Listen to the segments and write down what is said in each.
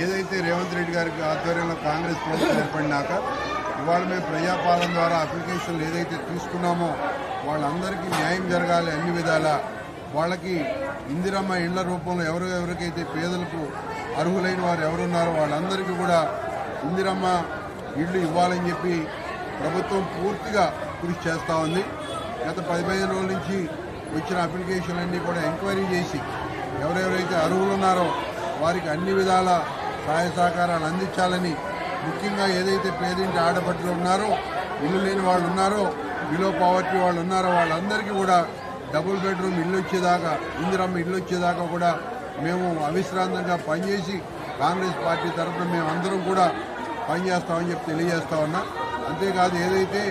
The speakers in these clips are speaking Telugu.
ఏదైతే రేవంత్ రెడ్డి గారి ఆధ్వర్యంలో కాంగ్రెస్ ప్రభుత్వం ఏర్పడినాక ఇవాళ మేము ప్రజాపాలన ద్వారా అప్లికేషన్లు ఏదైతే తీసుకున్నామో వాళ్ళందరికీ న్యాయం జరగాలి అన్ని విధాల. వాళ్ళకి ఇందిరమ్మ ఇండ్ల రూపంలో ఎవరు ఎవరికైతే పేదలకు అర్హులైన వారు ఎవరున్నారో వాళ్ళందరికీ కూడా ఇందిరమ్మ ఇళ్ళు ఇవ్వాలని చెప్పి ప్రభుత్వం పూర్తిగా కృషి చేస్తూ ఉంది. గత పది పదిహేను రోజుల నుంచి వచ్చిన అప్లికేషన్లన్నీ కూడా ఎంక్వైరీ చేసి ఎవరెవరైతే అర్హులు ఉన్నారో వారికి అన్ని విధాల సహాయ సహకారాలు అందించాలని ముఖ్యంగా ఏదైతే పేదింటి ఆడపట్టులు ఉన్నారో ఇల్లు లేని వాళ్ళు ఉన్నారో బిలో పావర్టీ వాళ్ళు ఉన్నారో వాళ్ళందరికీ కూడా డబుల్ బెడ్రూమ్ ఇల్లు వచ్చేదాకా ఇందిరమ్మ ఇల్లు వచ్చేదాకా కూడా మేము అవిశ్రాంతంగా పనిచేసి కాంగ్రెస్ పార్టీ తరఫున మేము అందరం కూడా పనిచేస్తామని చెప్పి తెలియజేస్తా ఉన్నా. అంతేకాదు ఏదైతే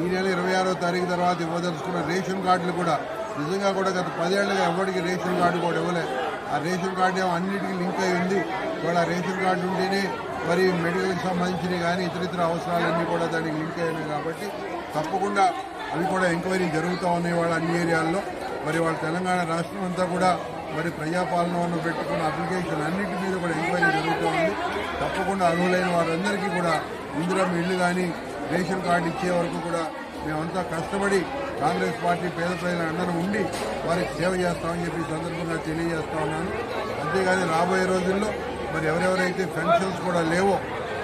ఈ నెల ఇరవై ఆరో తారీఖు తర్వాత ఇవ్వదలుచుకున్న రేషన్ కార్డులు కూడా నిజంగా కూడా గత పదేళ్ళుగా ఎవరికి రేషన్ కార్డు కూడా ఇవ్వలే. ఆ రేషన్ కార్డు ఏమో అన్నిటికీ లింక్ అయి ఉంది. కూడా రేషన్ కార్డు ఉంటేనే మరి మెడికల్కి సంబంధించినవి కానీ ఇతర ఇతర అవసరాలన్నీ కూడా దానికి లింక్ అయినాయి కాబట్టి తప్పకుండా అవి కూడా ఎంక్వైరీ జరుగుతూ ఉన్నాయి వాళ్ళ అన్ని ఏరియాల్లో. మరి వాళ్ళ తెలంగాణ రాష్ట్రం అంతా కూడా మరి ప్రజాపాలన పెట్టుకున్న అప్లికేషన్ అన్నింటి మీద కూడా ఎంక్వైరీ జరుగుతూ ఉంది. తప్పకుండా అర్హులైన వారందరికీ కూడా ఇందులో ఇల్లు కానీ రేషన్ కార్డు ఇచ్చే వరకు కూడా మేమంతా కష్టపడి కాంగ్రెస్ పార్టీ పేద ప్రజల అండన ఉండి వారికి సేవ చేస్తామని చెప్పి సందర్భంగా తెలియజేస్తా ఉన్నాను. అంతేగాని రాబోయే రోజుల్లో మరి ఎవరెవరైతే పెన్షన్స్ కూడా లేవో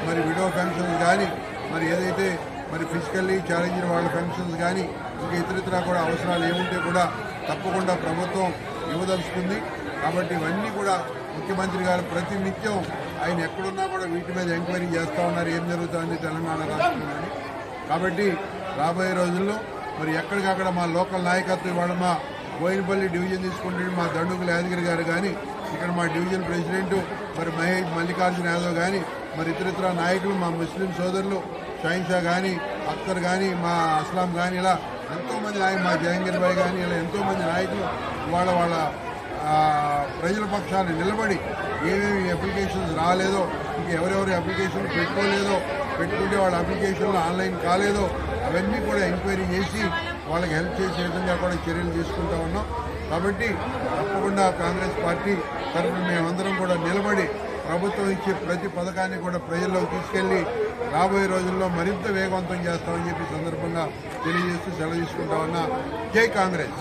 మరి విడో పెన్షన్స్ కానీ మరి ఏదైతే మరి ఫిజికల్లీ ఛాలెంజ్ వాళ్ళ పెన్షన్స్ కానీ ఇంకా ఇతరితర కూడా అవసరాలు ఏముంటే కూడా తప్పకుండా ప్రభుత్వం ఇవ్వదలుచుకుంది. కాబట్టి ఇవన్నీ కూడా ముఖ్యమంత్రి గారు ప్రతి నిత్యం ఆయన ఎక్కడున్నా కూడా వీటి మీద ఎంక్వైరీ చేస్తూ ఉన్నారు. ఏం జరుగుతుందని తెలంగాణ రాష్ట్రంలో కాబట్టి రాబోయే రోజుల్లో మరి ఎక్కడికక్కడ మా లోకల్ నాయకత్వం ఇవాళ మా బోయినపల్లి డివిజన్ తీసుకుంటే మా దండుకుల యాదగిరి గారు కానీ ఇక్కడ మా డివిజన్ ప్రెసిడెంట్ మరి మహేష్ మల్లికార్జున యాదవ్ కానీ మరి ఇతరితర నాయకులు మా ముస్లిం సోదరులు షాయిన్షా కానీ అఖ్తర్ కానీ మా అస్లాం కానీ ఇలా ఎంతోమంది నాయకులు మా జహంగీర్ భాయ్ కానీ ఇలా ఎంతోమంది నాయకులు వాళ్ళ వాళ్ళ ప్రజల పక్షాన్ని నిలబడి ఏమేమి అప్లికేషన్స్ రాలేదో ఇంకా ఎవరెవరి అప్లికేషన్ పెట్టుకోలేదో పెట్టుకుంటే వాళ్ళ అప్లికేషన్లు ఆన్లైన్ కాలేదో అవన్నీ కూడా ఎంక్వైరీ చేసి వాళ్ళకి హెల్ప్ చేసే విధంగా కూడా చర్యలు తీసుకుంటా ఉన్నాం. కాబట్టి తప్పకుండా కాంగ్రెస్ పార్టీ తరఫున మేమందరం కూడా నిలబడి ప్రభుత్వం ఇచ్చే ప్రతి పథకాన్ని కూడా ప్రజల్లోకి తీసుకెళ్ళి రాబోయే రోజుల్లో మరింత వేగవంతం చేస్తామని చెప్పి సందర్భంగా తెలియజేస్తూ సెలవు తీసుకుంటా ఉన్నా. జై కాంగ్రెస్!